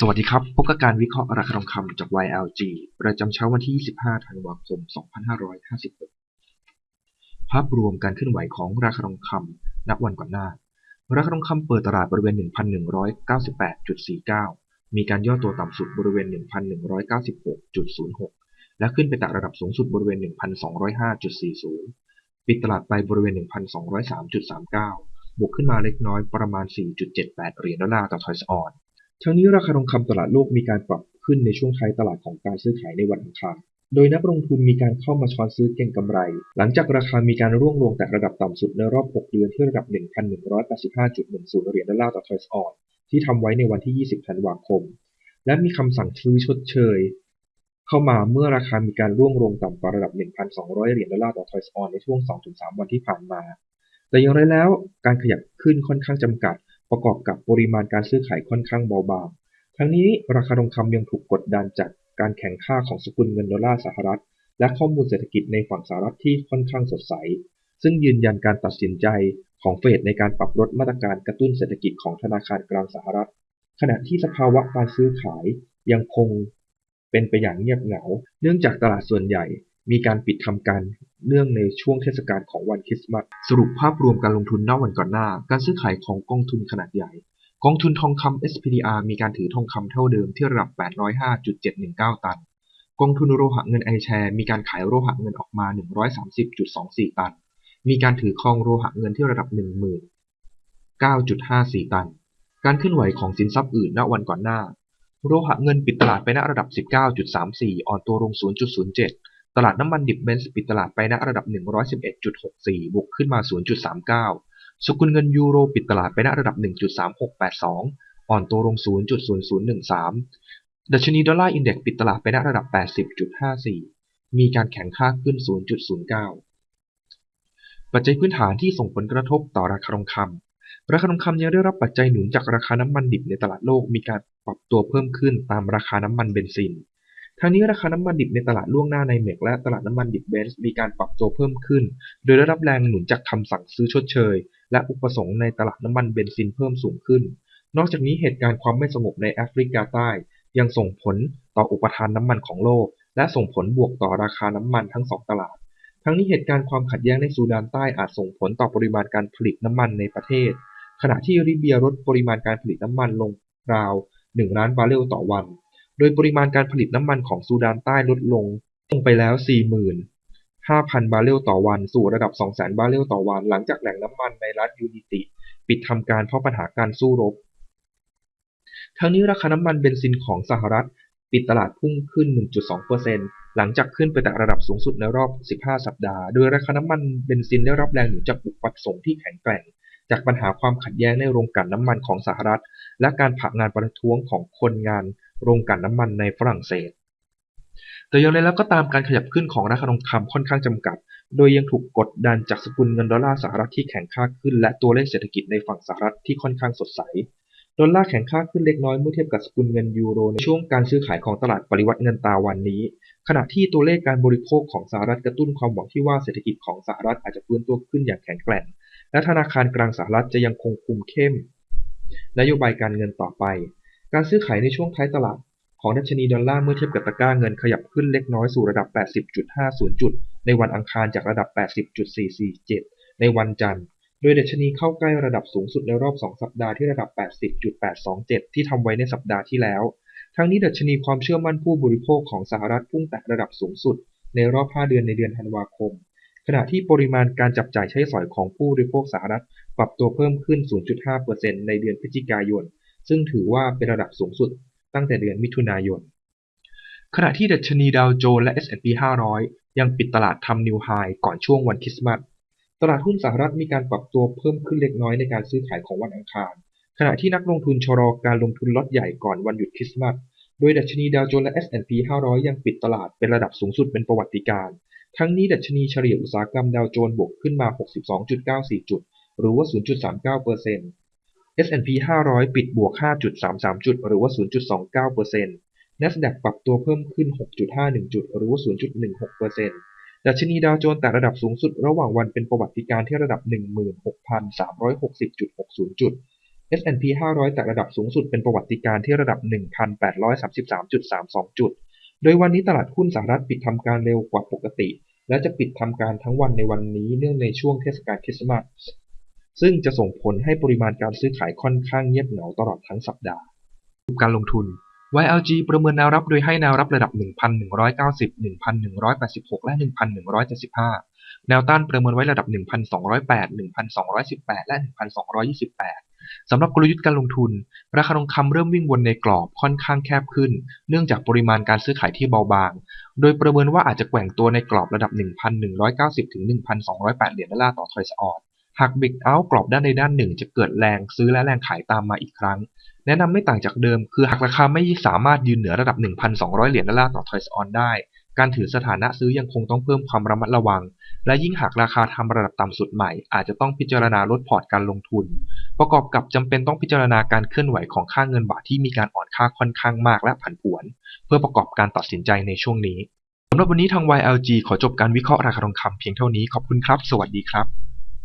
สวัสดีครับ พบกับการวิเคราะห์ราคาทองคำจาก YLG ประจำเช้าวันที่ 25 ธันวาคม 2556 ภาพรวมการเคลื่อนไหวของราคาทองคำนับวันก่อนหน้า ราคาทองคำเปิดตลาดบริเวณ 1,198.49 มีการย่อตัวต่ำสุดบริเวณ 1,196.06 และขึ้นไปแตะระดับสูงสุดบริเวณ 1,205.40 ปิดตลาดไปบริเวณ 1,203.39 บวกขึ้นมาเล็กน้อยประมาณ 4.78 เหรียญดอลลาร์ต่อทอยส์ออน ทั้งนี้ราคาทองคำตลาดโลกมีการปรับขึ้นในช่วงท้ายตลาดของการซื้อขายในวันอังคาร โดยนักลงทุนมีการเข้ามาช้อนซื้อเก็งกำไร หลังจากราคามีการร่วงลงแต่ระดับต่ำสุดในรอบ 6 เดือนที่ระดับ 1,185.10 เหรียญดอลลาร์ต่อทอยส์ออนที่ทำไว้ในวันที่ 20 ธันวาคม และมีคำสั่งซื้อชดเชย เข้ามาเมื่อราคามีการร่วงลงต่ำกว่าระดับ 1,200 เหรียญดอลลาร์ต่อทอยส์ออนในช่วง 2-3 วันที่ผ่านมา แต่อย่างไรแล้วการขยับขึ้นค่อนข้างจำกัด ประกอบกับปริมาณการซื้อขายค่อนข้างเบาบาง ทั้งนี้ราคาทองคำยังถูกกดดันจากการแข่งค่าของสกุลเงินดอลลาร์สหรัฐ และข้อมูลเศรษฐกิจในฝั่งสหรัฐที่ค่อนข้างสดใส ซึ่งยืนยันการตัดสินใจของเฟดในการปรับลดมาตรการกระตุ้นเศรษฐกิจของธนาคารกลางสหรัฐ ขณะที่สภาวะการซื้อขายยังคงเป็นไปอย่างเงียบเหงา เนื่องจากตลาดส่วนใหญ่มีการปิดทำการ เนื่องในช่วงเทศกาลของวันคริสต์มาส สรุปภาพรวมการลงทุนณวันก่อนหน้า การซื้อขายของกองทุนขนาดใหญ่ กองทุนทองคำ SPDR มีการถือทองคำเท่าเดิมที่ระดับ 805.719 ตัน กองทุนโลหะเงินไอแชร์มีการขายโลหะเงินออกมา 130.24 ตัน มีการถือครองโลหะเงินที่ระดับ19.54 ตัน การเคลื่อนไหวของสินทรัพย์อื่นณวันก่อนหน้าโลหะเงินปิดตลาดไปณระดับ 19.34 อ่อนตัวลง 0.07 ตลาดน้ำมันดิบเบนซ์ปิดตลาดไปณระดับ 111.64 บวกขึ้นมา 0.39 สกุลเงินยูโรปิดตลาดไปณระดับ 1.3682 อ่อนตัวลง 0.0013 ดัชนีดอลลาร์อินเด็กซ์ปิดตลาดไปณระดับ 80.54 มีการแข่งค่าขึ้น 0.09 ปัจจัยพื้นฐานที่ส่งผลกระทบต่อราคาทองคำ ราคาทองคำยังได้รับปัจจัยหนุนจากราคาน้ำมันดิบในตลาดโลกมีการปรับตัวเพิ่มขึ้นตามราคาน้ำมันเบนซิน ทั้งนี้ราคาน้ำมันดิบในตลาดล่วงหน้าในเมกและตลาดน้ำมันดิบเบนซ์มีการปรับตัวเพิ่มขึ้น โดยได้รับแรงหนุนจากคำสั่งซื้อชดเชย และอุปสงค์ในตลาดน้ำมันเบนซินเพิ่มสูงขึ้น นอกจากนี้เหตุการณ์ความไม่สงบในแอฟริกาใต้ ยังส่งผลต่ออุปทานน้ำมันของโลก และส่งผลบวกต่อราคาน้ำมันทั้งสองตลาด ทั้งนี้เหตุการณ์ความขัดแย้งในซูดานใต้อาจส่งผลต่อปริมาณการผลิตน้ำมันในประเทศ ขณะที่ลิเบียลดปริมาณการผลิตน้ำมันลงราว1ล้านบาร์เรลต่อวัน โดยปริมาณการผลิตน้ำมันของซูดานใต้ลดลงลงไปแล้ว 45,000 บาร์เรลต่อวัน สู่ระดับ 200,000 บาร์เรลต่อวัน หลังจากแหล่งน้ำมันในรัฐยูนิติ ปิดทำการเพราะปัญหาการสู้รบ ทั้งนี้ราคาน้ำมันเบนซินของสหรัฐ ปิดตลาดพุ่งขึ้น 1.2%หลังจากขึ้นไปแตะระดับสูงสุดในรอบ 15 สัปดาห์ โดยราคาน้ำมันเบนซินได้รับแรงหนุนจากอุปสงค์ที่แข็งแกร่ง จากปัญหาความขัดแย้งในโรงกลั่นน้ำมันของสหรัฐ และการผักงานประท้วงของคนงาน โรงกลั่นน้ำมันในฝรั่งเศส แต่อย่างไรแล้วก็ตามการขยับขึ้นของราคาทองคำค่อนข้างจำกัด โดยยังถูกกดดันจากสกุลเงินดอลลาร์สหรัฐที่แข็งค่าขึ้น และตัวเลขเศรษฐกิจในฝั่งสหรัฐที่ค่อนข้างสดใส ดอลลาร์แข็งค่าขึ้นเล็กน้อยเมื่อเทียบกับสกุลเงินยูโรในช่วงการซื้อขายของตลาดปริวัติเงินตราวันนี้ ขณะที่ตัวเลขการบริโภคของสหรัฐกระตุ้นความหวังที่ว่าเศรษฐกิจของสหรัฐอาจจะฟื้นตัวขึ้นอย่างแข็งแกร่ง และธนาคารกลางสหรัฐจะยังคงคุมเข้มนโยบายการเงินต่อไป การซื้อขายในช่วงท้ายตลาดของดัชนีดอลลาร์เมื่อเทียบกับตะกร้าเงินขยับขึ้นเล็กน้อยสู่ระดับ 80.50 จุด ในวันอังคารจากระดับ 80.447 ในวันจันทร์ โดยดัชนีเข้าใกล้ระดับสูงสุดในรอบ 2 สัปดาห์ที่ระดับ 80.827 ที่ทำไว้ในสัปดาห์ที่แล้ว ทั้งนี้ดัชนีความเชื่อมั่นผู้บริโภคของสหรัฐพุ่งแตะระดับสูงสุด ในรอบ 5 เดือนในเดือนธันวาคม ขณะที่ปริมาณการจับจ่ายใช้สอยของผู้บริโภคสหรัฐ ปรับตัวเพิ่มขึ้น 0.5%ในเดือนพฤศจิกายน ซึ่งถือว่าเป็นระดับสูงสุดตั้งแต่เดือนมิถุนายน ขณะที่ดัชนีดาวโจนส์และ S&P 500 ยังปิดตลาดทำนิวไฮก่อนช่วงวันคริสต์มาส ตลาดหุ้นสหรัฐมีการปรับตัวเพิ่มขึ้นเล็กน้อยในการซื้อขายของวันอังคาร ขณะที่นักลงทุนชะลอการลงทุนล็อตใหญ่ก่อนวันหยุดคริสต์มาส โดยดัชนีดาวโจนส์และ S&P 500 ยังปิดตลาดเป็นระดับสูงสุดเป็นประวัติการณ์ทั้งนี้ดัชนีเฉลี่ยอุตสาหกรรมดาวโจนส์บวกขึ้นมา 62.94 จุด หรือว่า 0.39% S&P 500 ปิดบวก 5.33 จุด หรือว่า 0.29% NASDAQ ปรับตัวเพิ่มขึ้น 6.51 จุด หรือว่า 0.16%ดัชนีดาวโจนส์แต่ระดับสูงสุดระหว่างวันเป็นประวัติการณ์ที่ระดับ 16,360.60 จุด S&P 500 แตะระดับสูงสุดเป็นประวัติการณ์ที่ระดับ 1,833.32 จุด โดยวันนี้ตลาดหุ้นสหรัฐปิดทำการเร็วกว่าปกติ และจะปิดทำการทั้งวันในวันนี้เนื่องในช่วงเทศกาลคริสต์มาส ซึ่งจะส่งผลให้ปริมาณการซื้อขายค่อนข้างเงียบเหงาตลอดทั้งสัปดาห์การลงทุน YLG ประเมินแนวรับโดยให้แนวรับระดับ 1,190 1,186 และ 1,175 แนวต้านประเมินไว้ระดับ 1,208 1,218 และ 1,228 สำหรับกลยุทธ์การลงทุน ราคาทองคำเริ่มวิ่งวนในกรอบค่อนข้างแคบขึ้น เนื่องจากปริมาณการซื้อขายที่เบาบาง โดยประเมินว่าอาจจะแกว่งตัวในกรอบระดับ 1,190 ถึง 1,208 เหรียญดอลลาร์ต่อทรอยส์ออน หากบิ๊กเอากรอบด้านใดด้านหนึ่ง จะเกิดแรงซื้อและแรงขายตามมาอีกครั้ง แนะนำไม่ต่างจากเดิม คือหากราคาไม่สามารถยืนเหนือระดับ 1,200 เหรียญดอลลาร์ต่อทรอยส์ออนได้ การถือสถานะซื้อยังคงต้องเพิ่มความระมัดระวัง และยิ่งหากราคาทำระดับต่ำสุดใหม่ อาจจะต้องพิจารณาลดพอร์ตการลงทุน ประกอบกับจำเป็นต้องพิจารณาการเคลื่อนไหวของค่าเงินบาทที่มีการอ่อนค่าค่อนข้างมากและผันผวน เพื่อประกอบการตัดสินใจในช่วงนี้สำหรับวันนี้ทาง YLG ขอจบการวิเคราะห์ราคาทองคำเพียงเท่านี้ขอบคุณครับ สวัสดีครับ